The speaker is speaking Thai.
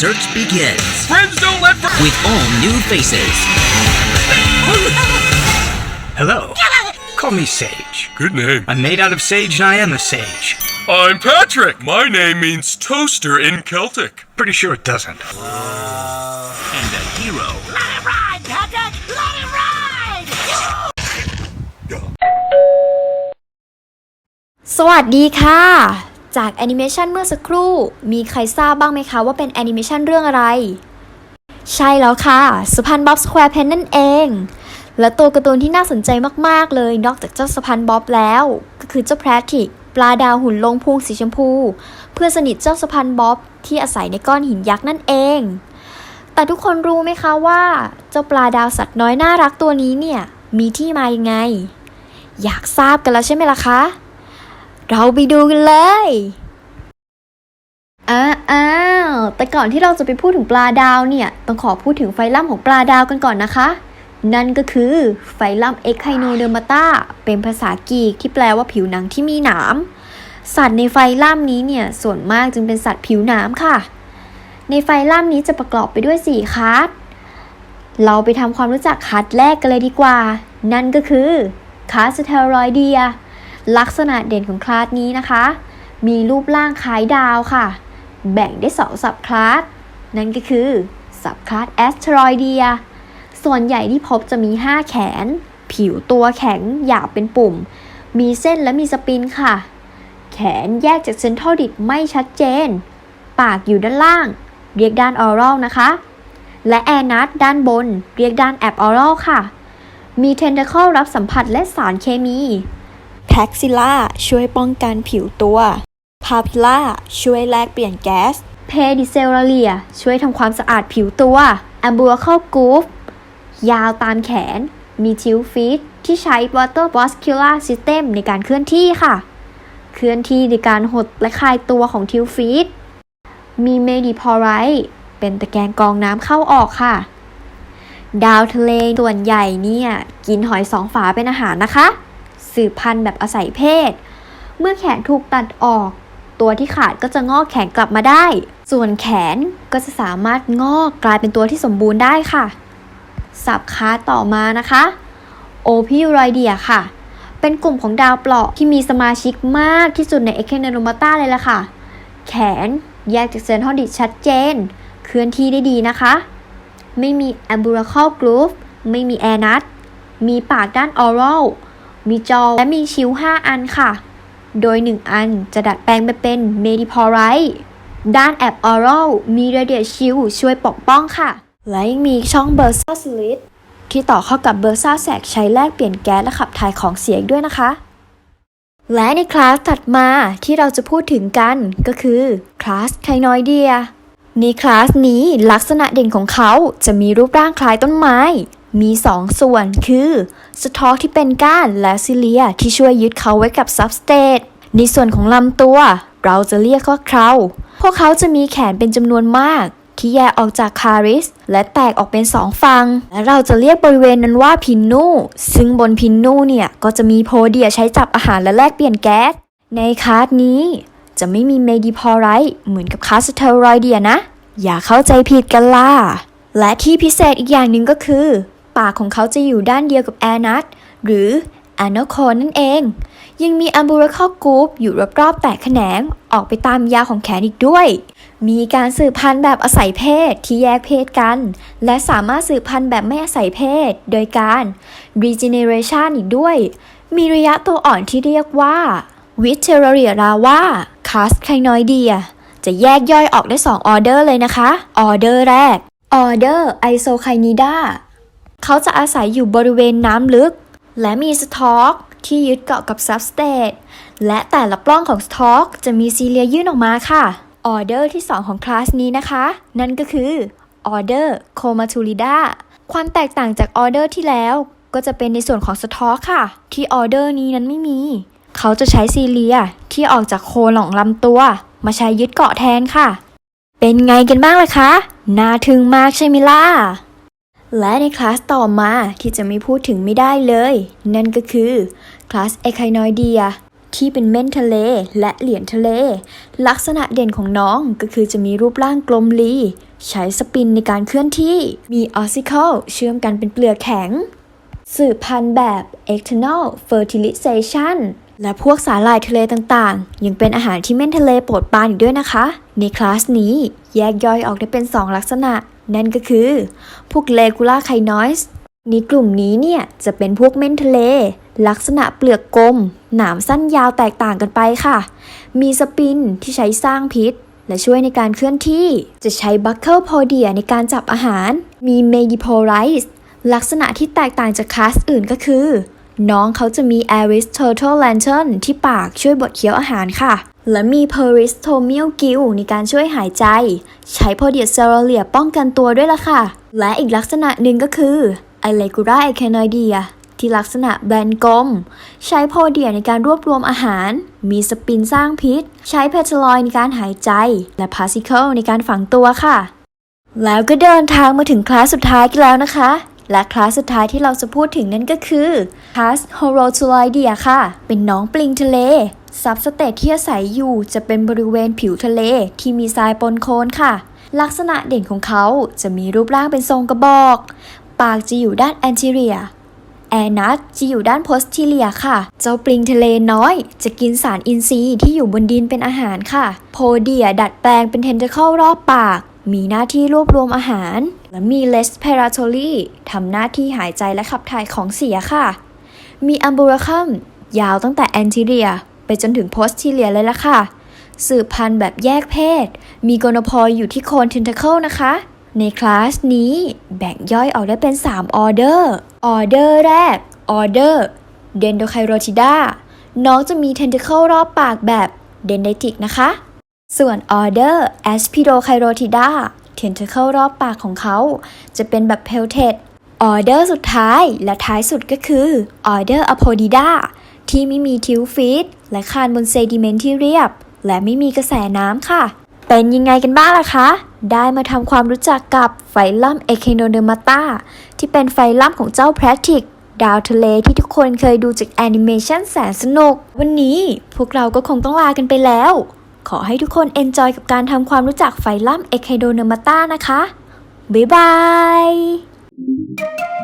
search begins Friends don't let fr- with all new faces. Hello. Call me Sage. Good name. I'm made out of sage and I am a sage. I'm Patrick. My name means toaster in Celtic. Pretty sure it doesn't. And a hero Let it ride, Patrick! Let it ride! สวัสดีค่ะ จากแอนิเมชันเมื่อสักครู่ มีใครทราบบ้างไหมคะว่าเป็นแอนิเมชันเรื่องอะไร ใช่แล้วค่ะสุพันบ๊อบสแควร์เพนนั่นเอง และตัวการ์ตูนที่น่าสนใจมากๆ เลยนอกจากเจ้าสุพันบ๊อบแล้ว ก็คือเจ้าแพทริกปลาดาวหุ่นลงพุงสีชมพู เพื่อนสนิทเจ้าสุพันบ๊อบที่อาศัยในก้อนหินยักษ์นั่นเอง แต่ทุกคนรู้ไหมคะว่า เจ้าปลาดาวสัตว์น้อยน่ารักตัวนี้เนี่ยมีที่มายังไง อยากทราบกันแล้วใช่ไหมล่ะคะ เราไปดูกันเลยอ้าวแต่ก่อนที่เราจะไปพูดถึงปลาดาวเนี่ย ต้องขอพูดถึงไฟลัมของปลาดาวกันก่อนนะคะ นั่นก็คือไฟลัมเอ็กไคโนเดอร์มาตาเป็นภาษากรีกที่แปลว่าผิวหนังที่มีหนาม สัตว์ในไฟลัมนี้เนี่ย ส่วนมากจึงเป็นสัตว์ผิวหนามค่ะ ในไฟลัมนี้จะประกอบไปด้วย 4คลาสเราไปทำความรู้จักคลาสแรกกันเลยดีกว่า นั่นก็คือคลาสเทโรอยเดีย ลักษณะเด่นของคลาสนี้นะคะ มีรูปร่างคล้ายดาวค่ะ แบ่งได้สองสับคลาส นั่นก็คือสับคลาสแอสเทรอยเดีย ส่วนใหญ่ที่พบจะมี 5 แขน ผิวตัวแข็งหยาบเป็นปุ่ม มีเส้นและมีสปรินค่ะ แขนแยกจากเซนทรัลดิดไม่ชัดเจน ปากอยู่ด้านล่าง เรียกด้านออรัลนะคะ และแอนัทด้านบน เรียกด้านแอบออรัลค่ะ มีเทนเทเคิลรับสัมผัสและสารเคมี แพ็กซิล่าช่วยป้องกันผิวตัว พาพิล่าช่วยแลกเปลี่ยนแก๊ส เพดิเซลเลียช่วยทำความสะอาดผิวตัวแอมบูล c ค l ก o ูฟยาวตามแขน มีทิวฟีดที่ใช้ water vascular system ในการเคลื่อนที่ค่ะ เคลื่อนที่ในการหดและคลายตัวของทิวฟีดมีเมดิพอไรเป็นตะแกรงกรองน้ำเข้าออกค่ะ ดาวทะเลส่วนใหญ่เนี่ย กินหอยสองฝาเป็นอาหารนะคะ สืบพันธุ์แบบอาศัยเพศ เมื่อแขนถูกตัดออก ตัวที่ขาดก็จะงอกแขนกลับมาได้ ส่วนแขนก็จะสามารถงอกกลายเป็นตัวที่สมบูรณ์ได้ค่ะ สับค้าต่อมานะคะโอพิวรอยเดียค่ะ เป็นกลุ่มของดาวเปราะที่มีสมาชิกมากที่สุดในเอเคเนโนมาตาเลยล่ะค่ะ แขนแยกจากเซนทรัลดิชัดเจน เคลื่อนที่ได้ดีนะคะ ไม่มี umbilical groove ไม่มี air nut มีปากด้าน oral มีจอและมีชิว 5 อันค่ะ โดย 1 อันจะดัดแปลงไปเป็น mediporite ด้านแอบ oral มี radial shield ช่วยปกป้องค่ะ และยังมีช่อง bursa slit ที่ต่อเข้ากับ bursa sac ใช้แลกเปลี่ยนแก๊สและขับถ่ายของเสียอีกด้วยนะคะ และในคลาสถัดมาที่เราจะพูดถึงกันก็คือคลาสไคโนเดียในคลาสนี้ลักษณะเด่นของเขาจะมีรูปร่างคล้ายต้นไม้ มี2ส่วนคือสทอกที่เป็นก้านและซิเลียที่ช่วยยึดเขาไว้กับซับสเตตในส่วนของลำตัว เราจะเรียกว่าเคราพวกเขาจะมีแขนเป็นจำนวนมาก ที่แยกออกจากคาริส และแตกออกเป็นสองฝั่งและเราจะเรียกบริเวณนั้นว่าพินนู ซึ่งบนพินนูเนี่ย ก็จะมีโพเดียใช้จับอาหารและแลกเปลี่ยนแก๊ส ในคลาสนี้จะไม่มีเมดิพอไรต์เหมือนกับคลาสเทอรอยเดียนะ อย่าเข้าใจผิดกันล่ะและที่พิเศษอีกอย่างหนึ่งก็คือ ปากของเขาจะอยู่ด้านเดียวกับแอนัทหรือแอนโนโคนนั่นเอง ยังมีอัมบูร c ค l ก o ู p อยู่รอบๆแตกแขนงออกไปตามยาวของแขนอีกด้วย มีการสืบพันธุ์แบบอาศัยเพศที่แยกเพศกัน และสามารถสืบพันธุ์แบบไม่อาศัยเพศ โดยการ regeneration อีกด้วย มีระยะตัวอ่อนที่เรียกว่าวิเทเรียราวาคาสไคโนเดีย จะแยกย่อยออกได้2ออเดอร์เลยนะคะ ออเดอร์แรกออเดอร์ไอโซไคนิดา เขาจะอาศัยอยู่บริเวณน้ำลึก และมีสทอกที่ยึดเกาะกับซับสเตตและแต่ละปล้องของสทอกจะมีซีเลียยื่นออกมาค่ะ ออเดอร์ที่ 2 ของคลาสนี้นะคะ นั่นก็คือออเดอร์โคมาทูลิดาความแตกต่างจากออเดอร์ที่แล้วก็จะเป็นในส่วนของสทอกค่ะ ที่ออเดอร์นี้นั้นไม่มี เขาจะใช้ซีเลียที่ออกจากโคนของลำตัว มาใช้ยึดเกาะแทนค่ะ เป็นไงกันบ้างล่ะคะ น่าทึ่งมากใช่ไหมล่ะ และในคลาสต่อมาที่จะไม่พูดถึงไม่ได้เลย นั่นก็คือคลาสเอไคโนเดียที่เป็นเม่นทะเลและเหรียญทะเล ลักษณะเด่นของน้องก็คือจะมีรูปร่างกลมลี ใช้สปินในการเคลื่อนที่มีออซิเคิลเชื่อมกันเป็นเปลือกแข็ง สืบพันธุ์แบบ external fertilization และพวกสาหร่ายทะเลต่างๆ ยังเป็นอาหารที่เม่นทะเลโปรดปรานอีกด้วยนะคะ ในคลาสนี้แยกย่อยออกได้เป็น 2 ลักษณะ นั่นก็คือ พวกเลกูล่าไคนอยส์ในกลุ่มนี้เนี่ยจะเป็นพวกเม่นทะเล ลักษณะเปลือกกลม หนามสั้นยาวแตกต่างกันไปค่ะ มีสปินที่ใช้สร้างพิษ และช่วยในการเคลื่อนที่ จะใช้บัคเคิลโพเดียในการจับอาหาร มีเมดิโพไรส์ลักษณะที่แตกต่างจากคลาสอื่นก็คือ น้องเขาจะมี Aristotle Lantern ที่ปากช่วยบดเคี้ยวอาหารค่ะ และมี Peristomial Gill ในการช่วยหายใจ ใช้โพเดียเซอร์เลียป้องกันตัวด้วยล่ะค่ะ และอีกลักษณะหนึ่งก็คือ Allegura echinoidea ที่ลักษณะแบนกลม ใช้โพเดียในการรวบรวมอาหาร มีสปินสร้างพิษ ใช้เพทลอยในการหายใจ และพาซิเคิลในการฝังตัวค่ะ แล้วก็เดินทางมาถึงคลาสสุดท้ายกันแล้วนะคะ และคลาสสุดท้ายที่เราจะพูดถึงนั่นก็คือคลาส h o r o t u l i d e a ค่ะ เป็นน้องปลิงทะเลซับสเตทที่อาศัยอยู่จะเป็นบริเวณผิวทะเลที่มีทรายปนโคลนค่ะ ลักษณะเด่นของเขาจะมีรูปร่างเป็นทรงกระบอก ปากจะอยู่ด้าน anterior แอนัสจะอยู่ด้านโพสทีเลียค่ะ เจ้าปลิงทะเลน้อย จะกินสารอินทรีย์ที่อยู่บนดินเป็นอาหารค่ะ โพเดียดัดแปลงเป็นเทนเทเคิลรอบปาก มีหน้าที่รวบรวมอาหาร และมีเลสเพราโทลีทำหน้าที่หายใจและขับถ่ายของเสียค่ะ มีอัมบูราคัมยาวตั้งแต่แอนติเรียไปจนถึงโพสทีเลียเลยละค่ะ สืบพันธุ์แบบแยกเพศ มีโกนพอยอยู่ที่โคนเทนเทเคิลนะคะ ในคลาสนี้แบ่งย่อยออกได้เป็น 3 ออเดอร์ ออเดอร์แรก ออเดอร์เดนโดไคโรติดาน้องจะมีเทนเทเคิลรอบปากแบบเดนไดติกนะคะ ส่วนออเดอร์แอสพิโดไคโรติดาเทนเทเคิลรอบปากของเขา จะเป็นแบบเพลเทดออเดอร์สุดท้ายและท้ายสุดก็คือออเดอร์อโพดิดาที่ไม่มีทิวฟีดและคานบนเซดิเมนต์ที่เรียบ และไม่มีกระแสน้ำค่ะ เป็นยังไงกันบ้างล่ะคะ ได้มาทำความรู้จักกับไฟลัมเอเคโนเดอร์มาตาที่เป็นไฟลัมของเจ้าแพทริกดาวทะเลที่ทุกคนเคยดูจากแอนิเมชันแสนสนุก วันนี้พวกเราก็คงต้องลากันไปแล้ว ขอให้ทุกคนเอนจอยกับการทำความรู้จักไฟลัมเอคไฮโดเนอร์มาตานะคะ บ๊ายบาย